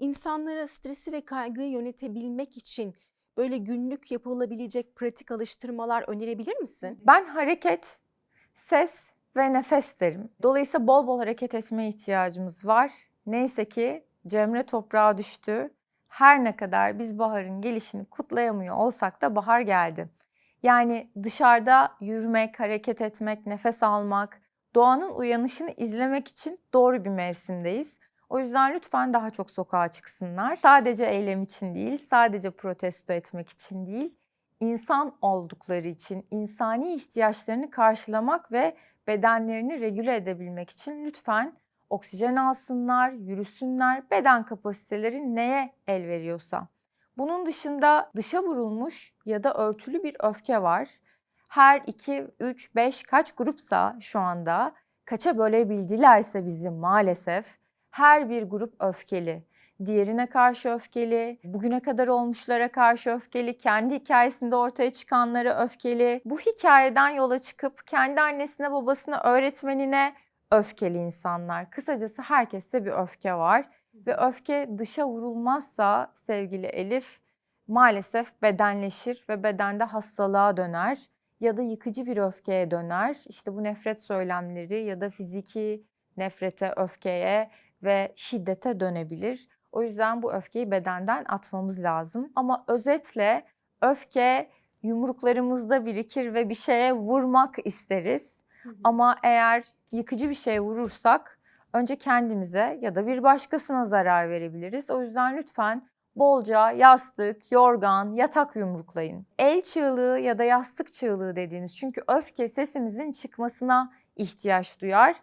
insanlara stresi ve kaygıyı yönetebilmek için böyle günlük yapılabilecek pratik alıştırmalar önerebilir misin? Ben hareket, ses ve nefes derim. Dolayısıyla bol bol hareket etmeye ihtiyacımız var. Neyse ki Cemre toprağa düştü. Her ne kadar biz baharın gelişini kutlayamıyor olsak da bahar geldi. Yani dışarıda yürümek, hareket etmek, nefes almak, doğanın uyanışını izlemek için doğru bir mevsimdeyiz. O yüzden lütfen daha çok sokağa çıksınlar. Sadece eylem için değil, sadece protesto etmek için değil, insan oldukları için, insani ihtiyaçlarını karşılamak ve bedenlerini regüle edebilmek için lütfen oksijen alsınlar, yürüsünler, beden kapasiteleri neye el veriyorsa. Bunun dışında dışa vurulmuş ya da örtülü bir öfke var. Her 2, 3, 5 kaç grupsa şu anda kaça bölebildilerse bizi maalesef her bir grup öfkeli. Diğerine karşı öfkeli, bugüne kadar olmuşlara karşı öfkeli, kendi hikayesinde ortaya çıkanlara öfkeli. Bu hikayeden yola çıkıp kendi annesine, babasına, öğretmenine öfkeli insanlar. Kısacası herkeste bir öfke var ve öfke dışa vurulmazsa sevgili Elif maalesef bedenleşir ve bedende hastalığa döner ya da yıkıcı bir öfkeye döner. İşte bu nefret söylemleri ya da fiziki nefrete, öfkeye ve şiddete dönebilir. O yüzden bu öfkeyi bedenden atmamız lazım. Ama özetle öfke yumruklarımızda birikir ve bir şeye vurmak isteriz. Ama eğer yıkıcı bir şey vurursak önce kendimize ya da bir başkasına zarar verebiliriz. O yüzden lütfen bolca yastık, yorgan, yatak yumruklayın. El çığlığı ya da yastık çığlığı dediğimiz çünkü öfke sesimizin çıkmasına ihtiyaç duyar.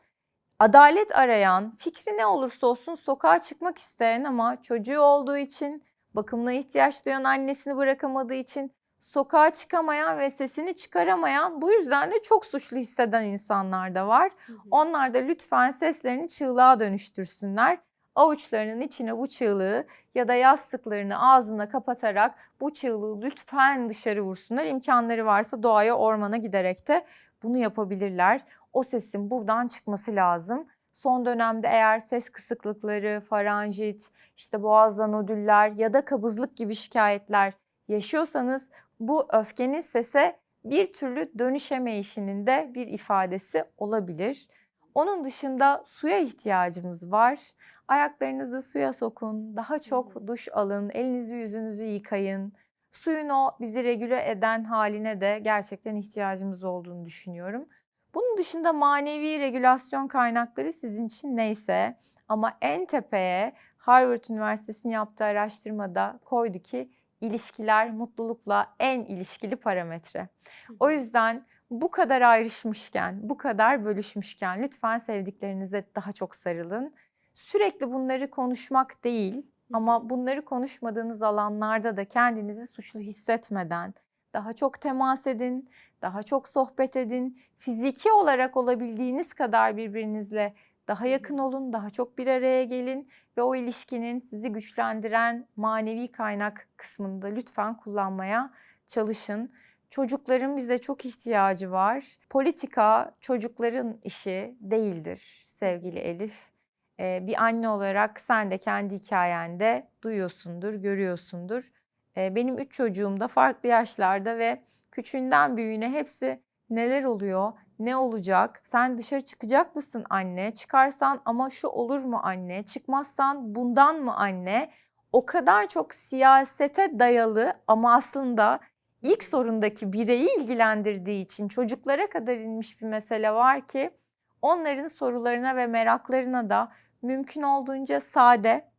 Adalet arayan, fikri ne olursa olsun sokağa çıkmak isteyen ama çocuğu olduğu için, bakımına ihtiyaç duyan annesini bırakamadığı için sokağa çıkamayan ve sesini çıkaramayan, bu yüzden de çok suçlu hisseden insanlar da var. Onlar da lütfen seslerini çığlığa dönüştürsünler. Avuçlarının içine bu çığlığı ya da yastıklarını ağzına kapatarak bu çığlığı lütfen dışarı vursunlar. İmkanları varsa doğaya, ormana giderek de bunu yapabilirler. O sesin buradan çıkması lazım. Son dönemde eğer ses kısıklıkları, faranjit, işte boğazda nodüller ya da kabızlık gibi şikayetler yaşıyorsanız bu öfkenin sese bir türlü dönüşemeyişinin de bir ifadesi olabilir. Onun dışında suya ihtiyacımız var. Ayaklarınızı suya sokun, daha çok duş alın, elinizi yüzünüzü yıkayın. Suyun o bizi regüle eden haline de gerçekten ihtiyacımız olduğunu düşünüyorum. Bunun dışında manevi regülasyon kaynakları sizin için neyse ama en tepeye Harvard Üniversitesi'nin yaptığı araştırmada koydu ki ilişkiler mutlulukla en ilişkili parametre. O yüzden bu kadar ayrışmışken, bu kadar bölüşmüşken lütfen sevdiklerinize daha çok sarılın. Sürekli bunları konuşmak değil ama bunları konuşmadığınız alanlarda da kendinizi suçlu hissetmeden daha çok temas edin, daha çok sohbet edin. Fiziki olarak olabildiğiniz kadar birbirinizle daha yakın olun, daha çok bir araya gelin ve o ilişkinin sizi güçlendiren manevi kaynak kısmını da lütfen kullanmaya çalışın. Çocukların bize çok ihtiyacı var. Politika çocukların işi değildir sevgili Elif. Ee, bir anne olarak sen de kendi hikayende duyuyorsundur, görüyorsundur. Ee, benim üç çocuğum da farklı yaşlarda ve küçüğünden büyüğüne hepsi neler oluyor, ne olacak? Sen dışarı çıkacak mısın anne? Çıkarsan ama şu olur mu anne? Çıkmazsan bundan mı anne? O kadar çok siyasete dayalı ama aslında ilk sorundaki bireyi ilgilendirdiği için çocuklara kadar inmiş bir mesele var ki onların sorularına ve meraklarına da mümkün olduğunca sade,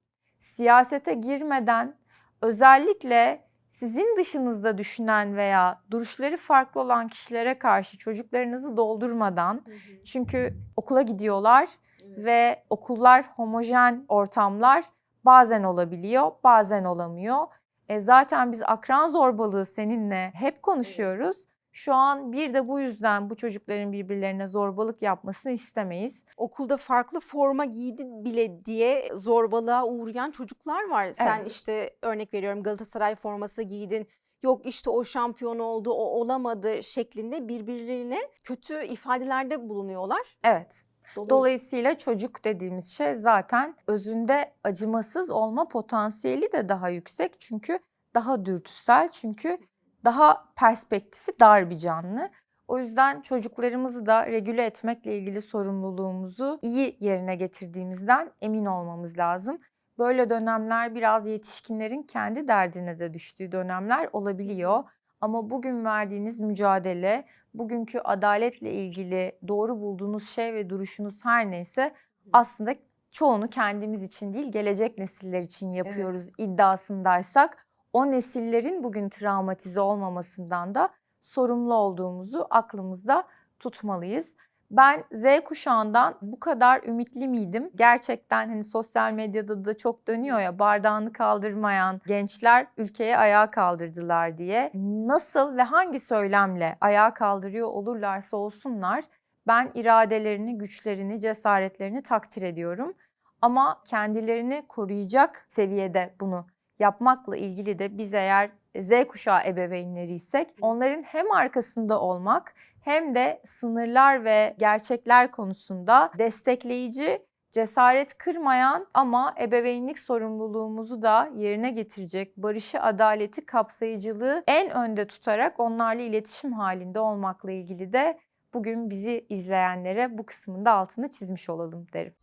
siyasete girmeden özellikle sizin dışınızda düşünen veya duruşları farklı olan kişilere karşı çocuklarınızı doldurmadan çünkü okula gidiyorlar ve okullar homojen ortamlar bazen olabiliyor, bazen olamıyor. E zaten biz akran zorbalığı seninle hep konuşuyoruz. Şu an bir de bu yüzden bu çocukların birbirlerine zorbalık yapmasını istemeyiz. Okulda farklı forma giydi bile diye zorbalığa uğrayan çocuklar var. Sen Evet. işte örnek veriyorum Galatasaray forması giydin. Yok işte o şampiyon oldu, o olamadı şeklinde birbirlerine kötü ifadelerde bulunuyorlar. Evet. Dolayı- Dolayısıyla çocuk dediğimiz şey zaten özünde acımasız olma potansiyeli de daha yüksek. Çünkü daha dürtüsel, çünkü daha perspektifi dar bir canlı. O yüzden çocuklarımızı da regüle etmekle ilgili sorumluluğumuzu iyi yerine getirdiğimizden emin olmamız lazım. Böyle dönemler biraz yetişkinlerin kendi derdine de düştüğü dönemler olabiliyor. Ama bugün verdiğiniz mücadele, bugünkü adaletle ilgili doğru bulduğunuz şey ve duruşunuz her neyse aslında çoğunu kendimiz için değil gelecek nesiller için yapıyoruz iddiasındaysak o nesillerin bugün travmatize olmamasından da sorumlu olduğumuzu aklımızda tutmalıyız. Ben Z kuşağından bu kadar ümitli miydim? Gerçekten hani sosyal medyada da çok dönüyor ya bardağını kaldırmayan gençler ülkeye ayağa kaldırdılar diye. Nasıl ve hangi söylemle ayağa kaldırıyor olurlarsa olsunlar ben iradelerini, güçlerini, cesaretlerini takdir ediyorum. Ama kendilerini koruyacak seviyede bunu yapmakla ilgili de biz eğer Z kuşağı ebeveynleriysek onların hem arkasında olmak hem de sınırlar ve gerçekler konusunda destekleyici, cesaret kırmayan ama ebeveynlik sorumluluğumuzu da yerine getirecek barışı, adaleti, kapsayıcılığı en önde tutarak onlarla iletişim halinde olmakla ilgili de bugün bizi izleyenlere bu kısmında altını çizmiş olalım derim.